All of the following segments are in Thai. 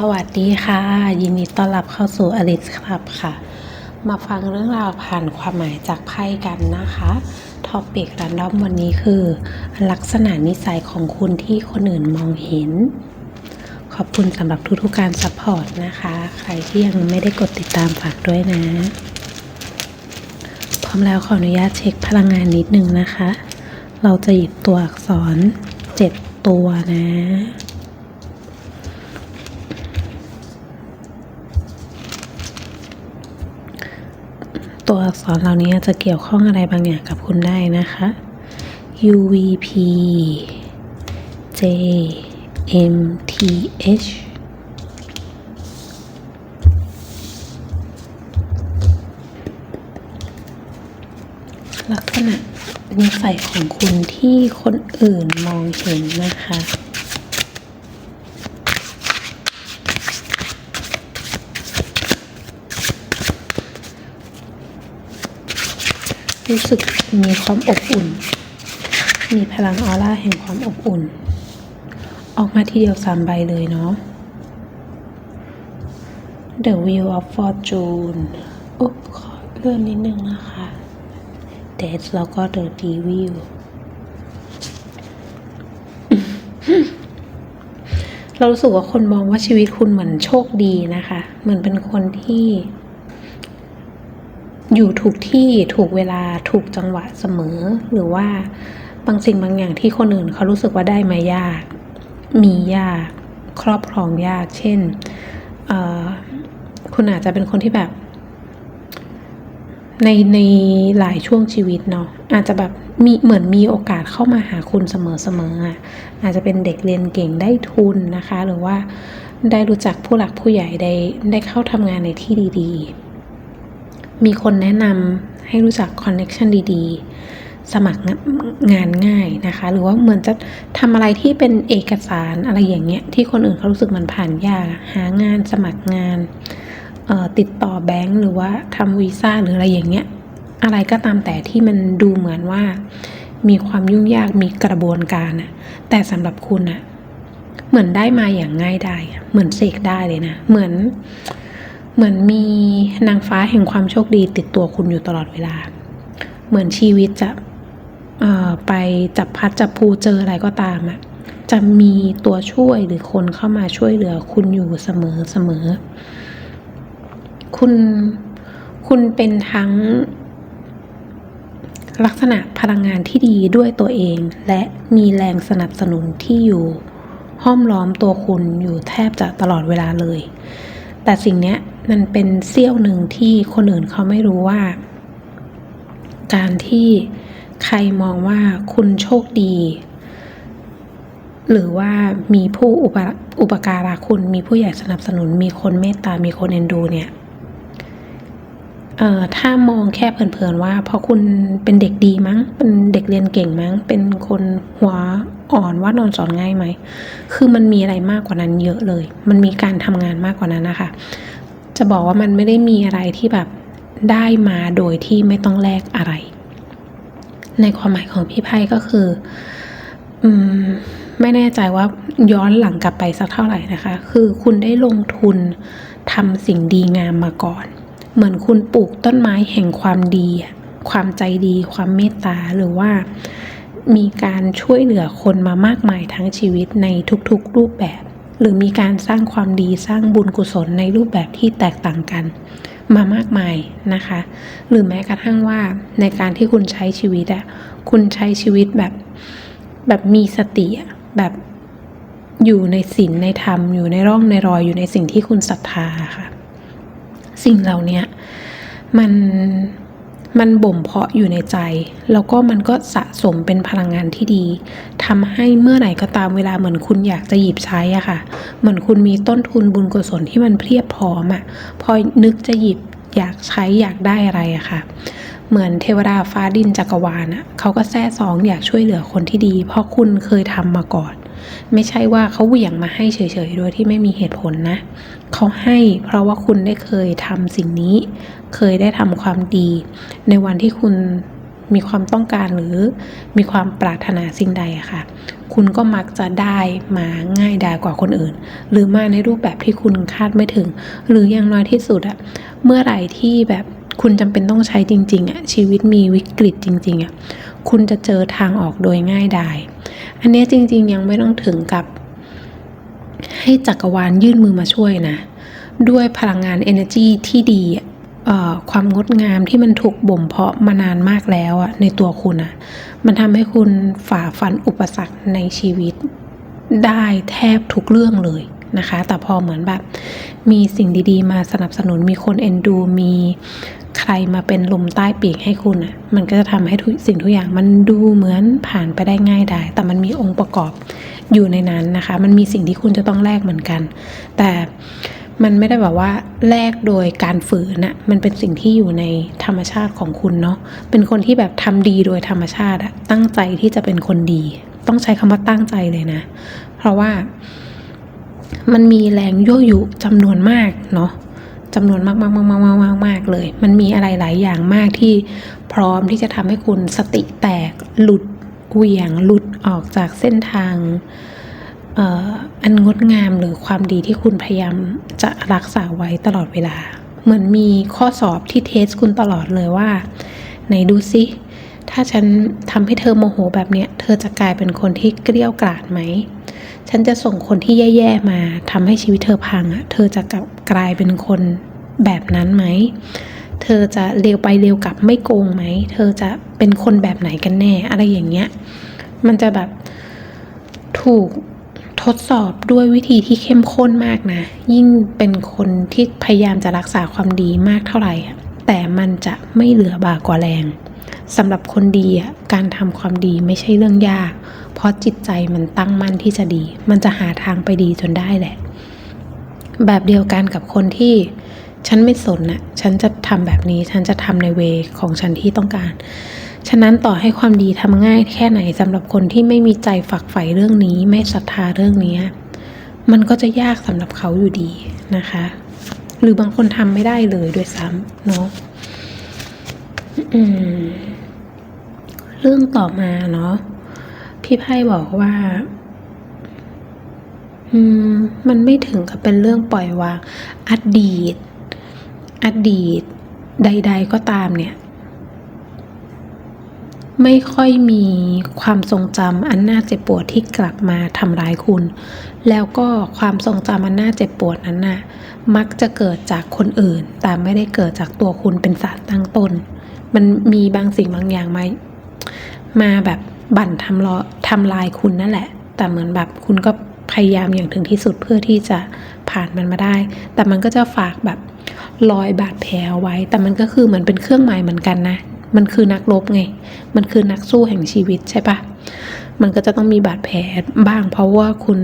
สวัสดีค่ะ ยินดีต้อนรับเข้าสู่อลิสครับค่ะ มาฟังเรื่องราวผ่านความหมายจากไพ่กันนะคะท็อปิกรันดอมวันนี้คือ ลักษณะนิสัยของคุณที่คนอื่นมองเห็น ขอบคุณสำหรับทุกๆการซัพพอร์ตนะคะ ใครที่ยังไม่ได้กดติดตามฝากด้วยนะ พร้อมแล้วขออนุญาตเช็คพลังงานนิดนึงนะคะ เราจะหยิบตัวอักษร 7 ตัวนะ อักษรเหล่านี้จะเกี่ยวข้องอะไรบางอย่างกับคุณได้นะคะ UVP J M T H ลักษณะนิสัยของคุณที่คนอื่นมองเห็นนะคะ สึกมีความอบอุ่น มีพลังออร่าแห่งความอบอุ่น ออกมาทีเดียวสามใบเลยเนาะ The Wheel of Fortune อุ๊บขอเลื่อนนิดนึงนะคะ Death แล้วก็ The Devil เรารู้สึกว่าคนมองว่าชีวิตคุณเหมือนโชคดีนะคะ เหมือนเป็นคนที่ อยู่ถูกที่ถูกเวลาถูกจังหวะเสมอ หรือว่าบางสิ่งบางอย่างที่คนอื่นเขารู้สึกว่าได้มายาก มียาก ครอบครองยาก เช่น คุณอาจจะเป็นคนที่แบบ ในในหลายช่วงชีวิตเนาะอาจจะแบบมีเหมือนมีโอกาสเข้ามาหาคุณเสมอเสมออะอาจจะเป็นเด็กเรียนเก่งได้ทุนนะคะ หรือว่าได้รู้จักผู้หลักผู้ใหญ่ได้ได้เข้าทำงานในที่ดี ๆ มีคนแนะนำให้รู้จักคอนเน็ชันดีๆ สมัครงานง่ายนะคะ หรือว่าเหมือนจะทำอะไรที่เป็นเอกสารอะไรอย่างเงี้ย ที่คนอื่นเขารู้สึกมันผ่านยาก หางานสมัครงานติดต่อแบงก์หรือว่าทำวีซ่าหรืออะไรอย่างเงี้ย อะไรก็ตามแต่ที่มันดูเหมือนว่า มีความยุ่งยากมีกระบวนการอะแต่สำหรับคุณอะเหมือนได้มาอย่างง่ายได้ เหมือนเสกได้เลยนะ เหมือน เหมือนมีนางฟ้าแห่งความโชคดีติดตัวคุณอยู่ตลอดเวลา เหมือนชีวิตจะไปจับพัดจับภูเจออะไรก็ตามอะจะมีตัวช่วยหรือคนเข้ามาช่วยเหลือคุณอยู่เสมอเสมอ คุณคุณเป็นทั้งลักษณะพลังงานที่ดีด้วยตัวเอง และมีแรงสนับสนุนที่อยู่ห้อมล้อมตัวคุณอยู่แทบจะตลอดเวลาเลย แต่สิ่งเนี้ย มันเป็นเสี้ยวหนึ่งที่คนอื่นเขาไม่รู้ว่า การที่ใครมองว่าคุณโชคดี หรือว่ามีผู้อุปอุปการะคุณมีผู้ใหญ่สนับสนุน มีคนเมตตา มีคนเอ็นดูเนี่ยเอ่อถ้ามองแค่เพลินๆว่า เพราะคุณเป็นเด็กดีมั้ง เป็นเด็กเรียนเก่งมั้ง เป็นคนหัวอ่อนว่านอนสอนง่ายไหม คือมันมีอะไรมากกว่านั้นเยอะเลย มันมีการทำงานมากกว่านั้นนะคะ จะบอกว่ามันไม่ได้มีอะไรที่แบบได้มาโดยที่ไม่ต้องแลกอะไร ในความหมายของพี่ไพ่ก็คือ อืม ไม่แน่ใจว่าย้อนหลังกลับไปสักเท่าไหร่นะคะ คือคุณได้ลงทุนทำสิ่งดีงามมาก่อน เหมือนคุณปลูกต้นไม้แห่งความดี ความใจดี ความเมตตา หรือว่ามีการช่วยเหลือคนมามากมายทั้งชีวิตในทุกๆรูปแบบ หรือมีการสร้างความดีสร้างบุญกุศลในรูปแบบที่แตกต่างกัน มามากมายนะคะ หรือแม้กระทั่งว่าในการที่คุณใช้ชีวิตอะคุณใช้ชีวิตแบบแบบมีสติแบบอยู่ในศีลในธรรม อยู่ในร่องในรอยอยู่ในสิ่งที่คุณศรัทธาค่ะ สิ่งเหล่านี้มัน มันบ่มเพาะอยู่ในใจ แล้วก็มันก็สะสมเป็นพลังงานที่ดีทำให้เมื่อไหร่ก็ตามเวลาเหมือนคุณอยากจะหยิบใช้อะค่ะ เหมือนคุณมีต้นทุนบุญกุศลที่มันเพียบพร้อมอะพอนึกจะหยิบอยากใช้อยากได้อะไรอะค่ะ เหมือนเทวดาฟ้าดินจักรวาลอะเขาก็แท้ซองอยากช่วยเหลือคนที่ดี เพราะคุณเคยทำมาก่อน ไม่ใช่ว่าเขาเหวี่ยงมาให้เฉยๆโดยที่ไม่มีเหตุผลนะเขาให้เพราะว่าคุณได้เคยทำสิ่งนี้ เคยได้ทำความดี ในวันที่คุณมีความต้องการหรือมีความปรารถนาสิ่งใดอะค่ะ คุณก็มักจะได้มาง่ายดายกว่าคนอื่น หรือมาในรูปแบบที่คุณคาดไม่ถึง หรืออย่างน้อยที่สุดอะเมื่อไหร่ที่แบบ คุณจำเป็นต้องใช้จริงๆอะชีวิตมีวิกฤตจริงๆอะคุณจะเจอทางออกโดยง่ายดายอันนี้จริง ๆ ยังไม่ต้องถึงกับ ให้จักรวาลยื่นมือมาช่วยนะ ด้วยพลังงาน energy ที่ดีเอ่อความงดงามที่มันถูกบ่มเพาะมานานมากแล้วอะในตัวคุณอะมันทำให้คุณฝ่าฟันอุปสรรคในชีวิต ได้แทบทุกเรื่องเลย นะคะ แต่พอเหมือนแบบมีสิ่งดีๆ มาสนับสนุนมีคนเอ็นดู มีใครมาเป็นลมใต้ปีกให้คุณอะมันก็จะทำให้ทุกสิ่งทุกอย่างมันดูเหมือนผ่านไปได้ง่ายได้ แต่มันมีองค์ประกอบอยู่ในนั้นนะคะ มันมีสิ่งที่คุณจะต้องแลกเหมือนกัน แต่มันไม่ได้แบบว่าแลกโดยการฝืนนะมันเป็นสิ่งที่อยู่ในธรรมชาติของคุณเนาะ เป็นคนที่แบบทำดีโดยธรรมชาติอะตั้งใจที่จะเป็นคนดี ต้องใช้คำว่าตั้งใจเลยนะ เพราะว่า มันมีแรงยั่วยุจำนวนมากเนาะจำนวนมากมากมากมากมากมากมากเลย มันมีอะไรหลายอย่างมากที่พร้อมที่จะทำให้คุณสติแตกหลุดเหวี่ยงหลุดออกจากเส้นทางอันงดงามหรือความดีที่คุณพยายามจะรักษาไว้ตลอดเวลา เหมือนมีข้อสอบที่เทสคุณตลอดเลยว่า ไหนดูซิ ถ้าฉันทำให้เธอโมโหแบบเนี้ย เธอจะกลายเป็นคนที่เกลี้ยวกราดไหม ฉันจะส่งคนที่แย่ๆมาทำให้ชีวิตเธอพังอะ่ะเธอจะกลับกลายเป็นคนแบบนั้นไหม เธอจะเร็วไปเร็วกลับไม่โกงไหม เธอจะเป็นคนแบบไหนกันแน่ อะไรอย่างเงี้ย มันจะแบบถูกทดสอบด้วยวิธีที่เข้มข้นมากนะ ยิ่งเป็นคนที่พยายามจะรักษาความดีมากเท่าไหร่ แต่มันจะไม่เหลือบากกว่าแรง สำหรับคนดีอะการทำความดีไม่ใช่เรื่องยาก เพราะจิตใจมันตั้งมั่นที่จะดี มันจะหาทางไปดีจนได้แหละ แบบเดียวกันกับคนที่ฉันไม่สนน่ะฉันจะทำแบบนี้ ฉันจะทำในเวของฉันที่ต้องการ ฉะนั้นต่อให้ความดีทำง่ายแค่ไหนสำหรับคนที่ไม่มีใจฝักใฝ่เรื่องนี้ ไม่ศรัทธาเรื่องนี้ มันก็จะยากสำหรับเขาอยู่ดีนะคะ หรือบางคนทำไม่ได้เลยด้วยซ้ำเนาะ อืม เรื่องต่อมาเนาะพี่ไพ่บอกว่า อืม มันไม่ถึงกับเป็นเรื่องปล่อยวางอดีต อดีต ใด ๆ ก็ตามเนี่ย ไม่ค่อยมีความทรงจำอันน่าเจ็บปวดที่กลับมาทำร้ายคุณ แล้วก็ความทรงจำอันน่าเจ็บปวดนั้นน่ะ มักจะเกิดจากคนอื่น แต่ไม่ได้เกิดจากตัวคุณเป็นสารตั้งต้นมันมีบางสิ่งบางอย่างมา มาแบบบั่นทำลอทำลายคุณนั่นแหละ แต่เหมือนแบบคุณก็พยายามอย่างถึงที่สุดเพื่อที่จะผ่านมันมาได้ แต่มันก็จะฝากแบบรอยบาดแผลไว้ แต่มันก็คือเหมือนเป็นเครื่องหมายเหมือนกันนะ มันคือนักรบไง มันคือนักสู้แห่งชีวิตใช่ปะมันก็จะต้องมีบาดแผลบ้างเพราะว่าคุณ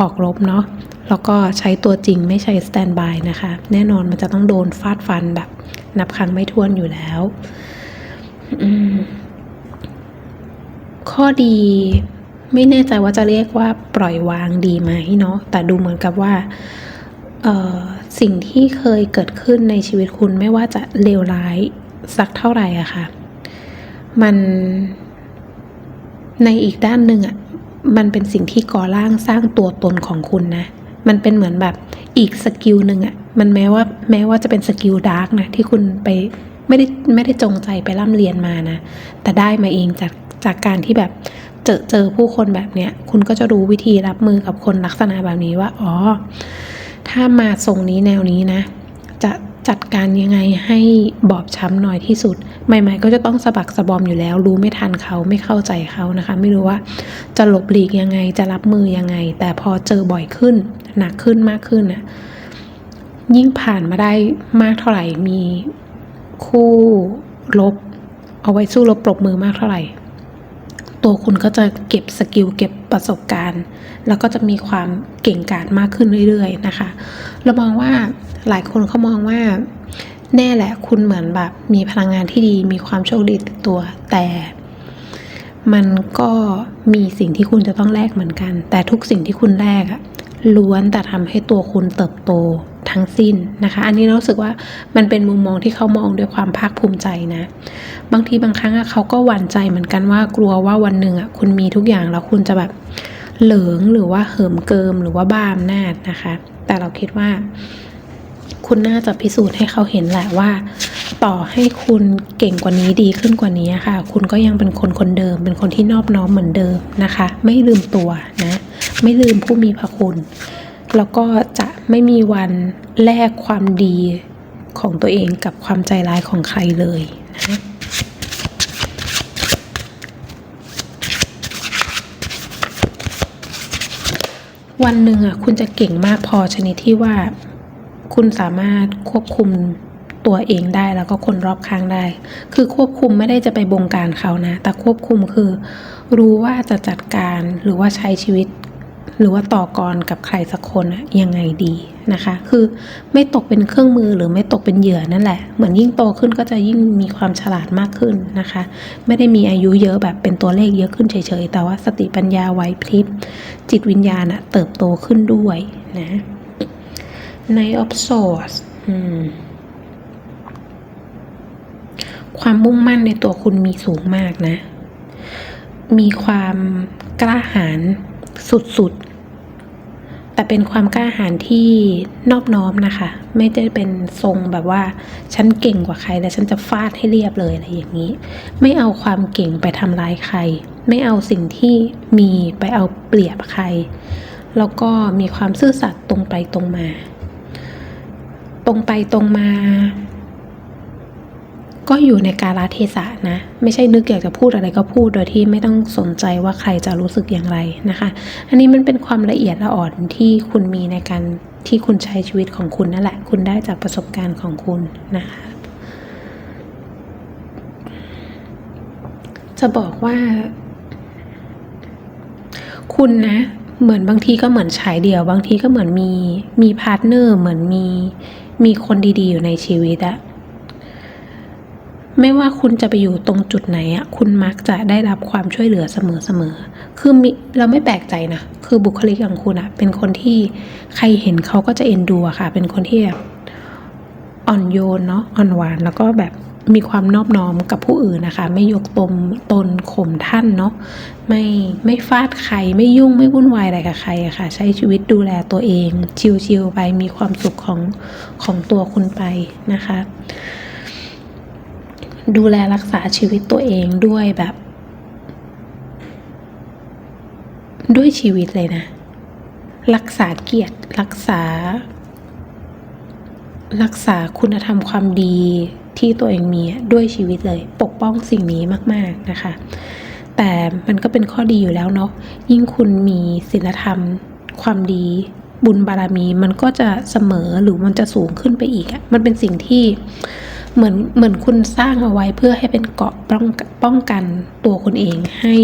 ออกรบเนาะ แล้วก็ใช้ตัวจริงไม่ใช่สแตนบายนะคะ แน่นอนมันจะต้องโดนฟาดฟันแบบ นับครั้งไม่ถ้วนอยู่แล้ว อืม ข้อดีไม่แน่ใจว่าจะเรียกว่าปล่อยวางดีไหมเนาะแต่ดูเหมือนกับว่าสิ่งที่เคยเกิดขึ้นในชีวิตคุณไม่ว่าจะเลวร้ายสักเท่าไหร่อะค่ะ มันในอีกด้านหนึ่งอะมันเป็นสิ่งที่ก่อร่างสร้างตัวตนของคุณนะ มันเป็นเหมือนแบบอีกสกิลหนึ่งอะมันแม้ว่าแม้ว่าจะเป็นสกิลดาร์กนะที่คุณไปไม่ได้ไม่ได้จงใจไปร่ำเรียนมานะ แต่ได้มาเองจาก จากการที่แบบเจอเจอผู้คนแบบเนี้ยคุณก็จะรู้วิธีรับมือกับคนลักษณะแบบนี้ว่าอ๋อถ้ามาทรงนี้แนวนี้นะ จะจัดการยังไงให้บอบช้ำน้อยที่สุด ใหม่ ๆ ก็จะต้องสะบักสะบอมอยู่แล้ว รู้ไม่ทันเขาไม่เข้าใจเขานะคะ ไม่รู้ว่าจะหลบหลีกยังไงจะรับมือยังไง แต่พอเจอบ่อยขึ้น หนักขึ้นมากขึ้นน่ะยิ่งผ่านมาได้มากเท่าไหร่มีคู่ลบ เอาไว้สู้รบปรบมือมากเท่าไหร่ ตัวคุณก็จะเก็บสกิลเก็บประสบการณ์ แล้วก็จะมีความเก่งกาจมากขึ้นเรื่อยๆนะคะ เรามองว่าหลายคนเขามองว่าแน่แหละคุณเหมือนแบบมีพลังงานที่ดีมีความโชคดีติดตัว แต่มันก็มีสิ่งที่คุณจะต้องแลกเหมือนกัน แต่ทุกสิ่งที่คุณแลกอะ ล้วนแต่ทำให้ตัวคุณเติบโตทั้งสิ้นนะคะ อันนี้รู้สึกว่ามันเป็นมุมมองที่เขามองด้วยความภาคภูมิใจนะ บางทีบางครั้งเขาก็หวั่นใจเหมือนกันว่ากลัวว่าวันหนึ่งคุณมีทุกอย่างแล้วคุณจะแบบเหลิงหรือว่าเหิมเกิมหรือว่าบ้าอำนาจนะคะ แต่เราคิดว่า คุณน่าจะพิสูจน์ให้เขาเห็นแหละว่า ต่อให้คุณเก่งกว่านี้ดีขึ้นกว่านี้ค่ะ คุณก็ยังเป็นคนคนเดิม เป็นคนที่นอบน้อมเหมือนเดิมนะคะ ไม่ลืมตัวนะ ไม่ลืมผู้มีพระคุณ แล้วก็จะไม่มีวันแลกความดีของตัวเองกับความใจร้ายของใครเลยนะวันหนึ่งอะคุณจะเก่งมากพอชนิดที่ว่า คุณสามารถควบคุมตัวเองได้แล้วก็คนรอบข้างได้ คือควบคุมไม่ได้จะไปบงการเขานะ แต่ควบคุมคือ รู้ว่าจะจัดการหรือว่าใช้ชีวิต หรือว่าต่อกรกับใครสักคนอะยังไงดีนะคะ คือไม่ตกเป็นเครื่องมือหรือไม่ตกเป็นเหยื่อนั่นแหละ เหมือนยิ่งโตขึ้นก็จะยิ่งมีความฉลาดมากขึ้นนะคะ ไม่ได้มีอายุเยอะแบบเป็นตัวเลขเยอะขึ้นเฉยๆ แต่ว่าสติปัญญาไหวพริบ จิตวิญญาณอะเติบโตขึ้นด้วยนะใน of Swords อืมความมุ่งมั่นในตัวคุณมีสูงมากนะ มีความกล้าหาญสุดๆ แต่เป็นความกล้าหาญที่นอบน้อมนะคะ ไม่ได้เป็นทรงแบบว่า ฉันเก่งกว่าใครแล้วฉันจะฟาดให้เรียบเลยอะไรอย่างนี้ ไม่เอาความเก่งไปทำร้ายใคร ไม่เอาสิ่งที่มีไปเอาเปรียบใคร แล้วก็มีความซื่อสัตย์ตรงไปตรงมา ตรงไปตรงมา ก็อยู่ในกาลเทศะนะ ไม่ใช่นึกอยากจะพูดอะไรก็พูดโดยที่ไม่ต้องสนใจว่าใครจะรู้สึกอย่างไรนะคะ อันนี้มันเป็นความละเอียดละอ่อนที่คุณมีในการที่คุณใช้ชีวิตของคุณนั่นแหละ คุณได้จากประสบการณ์ของคุณนะคะ จะบอกว่า คุณนะ เหมือนบางทีก็เหมือนฉายเดี่ยว บางทีก็เหมือนมีมีพาร์ทเนอร์ เหมือนมีมีคนดีๆ อยู่ในชีวิตอะ ไม่ว่าคุณจะไปอยู่ตรงจุดไหนอะคุณมักจะได้รับความช่วยเหลือเสมอๆคือมีเราไม่แปลกใจนะ คือบุคลิกของคุณอะเป็นคนที่ใครเห็นเขาก็จะเอ็นดูอะค่ะ เป็นคนที่แบบอ่อนโยนเนาะอ่อนหวานแล้วก็แบบมีความนอบน้อมกับผู้อื่นนะคะ ไม่ยกตมตนข่มท่านเนาะไม่ไม่ฟาดใครไม่ยุ่งไม่วุ่นวายอะไรกับใครอะค่ะ ใช้ชีวิตดูแลตัวเอง ชิลๆไปมีความสุขของของตัวคุณไปนะคะ ดูแลรักษาชีวิตตัวเองด้วยแบบ ด้วยชีวิตเลยนะ รักษาเกียรติรักษา รักษาคุณธรรมความดีที่ตัวเองมีด้วยชีวิตเลย ปกป้องสิ่งนี้มาก ๆนะคะ แต่มันก็เป็นข้อดีอยู่แล้วเนาะยิ่งคุณมีศีลธรรม ความดีบุญบารมีมันก็จะเสมอหรือมันจะสูงขึ้นไปอีกอะมันเป็นสิ่งที่ เหมือนเหมือนคุณสร้างเอาไว้เพื่อให้เป็นเกาะป้องป้องกันตัวคุณเองให้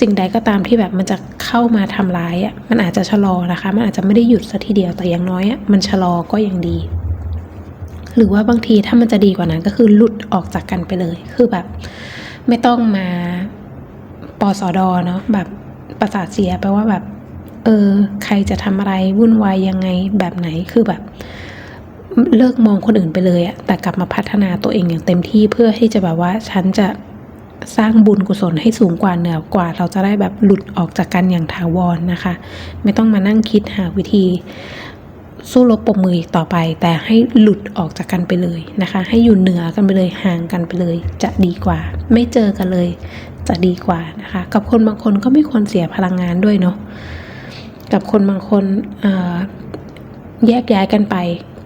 สิ่งใดก็ตามที่แบบมันจะเข้ามาทำร้ายอะ่ะมันอาจจะชะลอนะคะ มันอาจจะไม่ได้หยุดซะทีเดียวแต่อย่างน้อยอะ่ะมันชะลอก็ยังดี หรือว่าบางทีถ้ามันจะดีกว่านั้นก็คือหลุดออกจากกันไปเลย คือแบบ ไม่ต้องมาปสอดอเนาะแบบประสาทเสียแปลว่าแบบ เออ ใครจะทำอะไรวุ่นวายยังไงแบบไหนคือแบบ เลิกมองคนอื่นไปเลยอะแต่กลับมาพัฒนาตัวเองอย่างเต็มที่เพื่อที่จะแบบว่าฉันจะสร้างบุญกุศลให้สูงกว่าเหนือกว่า เราจะได้แบบหลุดออกจากกันอย่างถาวรนะคะ ไม่ต้องมานั่งคิดหาวิธี สู้รบปมมืออีกต่อไป แต่ให้หลุดออกจากกันไปเลยนะคะ ให้อยู่เหนือกันไปเลยห่างกันไปเลย จะดีกว่า ไม่เจอกันเลย จะดีกว่านะคะ กับคนบางคนก็ไม่ควรเสียพลังงานด้วยเนาะกับคนบางคนแยกย้ายกันไป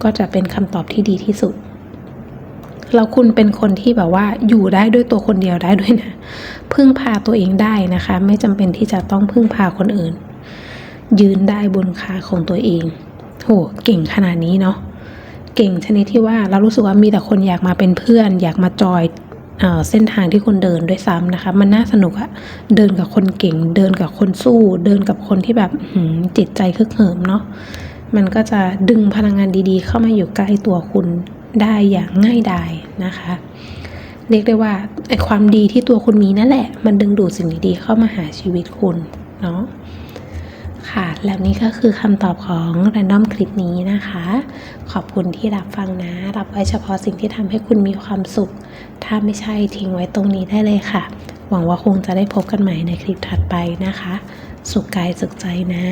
ก็จะเป็นคำตอบที่ดีที่สุดเราคุณเป็นคนที่แบบว่าอยู่ได้ด้วยตัวคนเดียวได้ด้วยนะพึ่งพาตัวเองได้นะคะ ไม่จำเป็นที่จะต้องพึ่งพาคนอื่น ยืนได้บนขาของตัวเองโหเก่งขนาดนี้เนาะเก่งชนิดที่ว่าเรารู้สึกว่ามีแต่คนอยากมาเป็นเพื่อน อยากมาจอยเอเส้นทางที่คุณเดินด้วยซ้ำนะคะ มันน่าสนุกอะเดินกับคนเก่ง เดินกับคนสู้ เดินกับคนที่แบบจิตใจคึกเหิมเนาะ มันก็จะดึงพลังงานดีๆ เข้ามาอยู่ใกล้ตัวคุณได้อย่างง่ายดายนะคะ เรียกได้ว่าไอความดีที่ตัวคุณมีนั่นแหละ มันดึงดูดสิ่งดีๆเข้ามาหาชีวิตคุณเนาะค่ะ แล้วนี่ก็คือคำตอบของ Random คลิปนี้นะคะ ขอบคุณที่รับฟังนะ รับไว้เฉพาะสิ่งที่ทำให้คุณมีความสุข ถ้าไม่ใช่ทิ้งไว้ตรงนี้ได้เลยค่ะ หวังว่าคงจะได้พบกันใหม่ในคลิปถัดไปนะคะ สุขกายสุขใจนะ